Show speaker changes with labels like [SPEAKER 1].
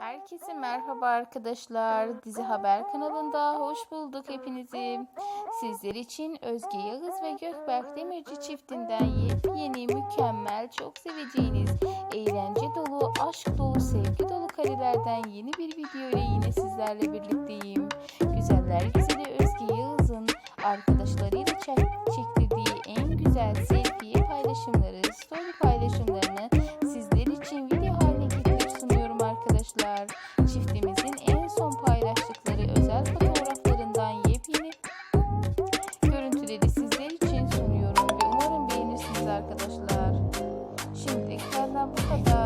[SPEAKER 1] Herkese merhaba arkadaşlar. Dizi Haber kanalında hoş bulduk hepinizi. Sizler için Özge Yağız ve Gökberk Demirci çiftinden yepyeni, mükemmel, çok seveceğiniz, eğlence dolu, aşk dolu, sevgi dolu karelerden yeni bir video ile yine sizlerle birlikteyim. Güzeller güzeli Özge Yağız'ın arkadaşlarıyla çek- çektirdiği en güzel Buka-buka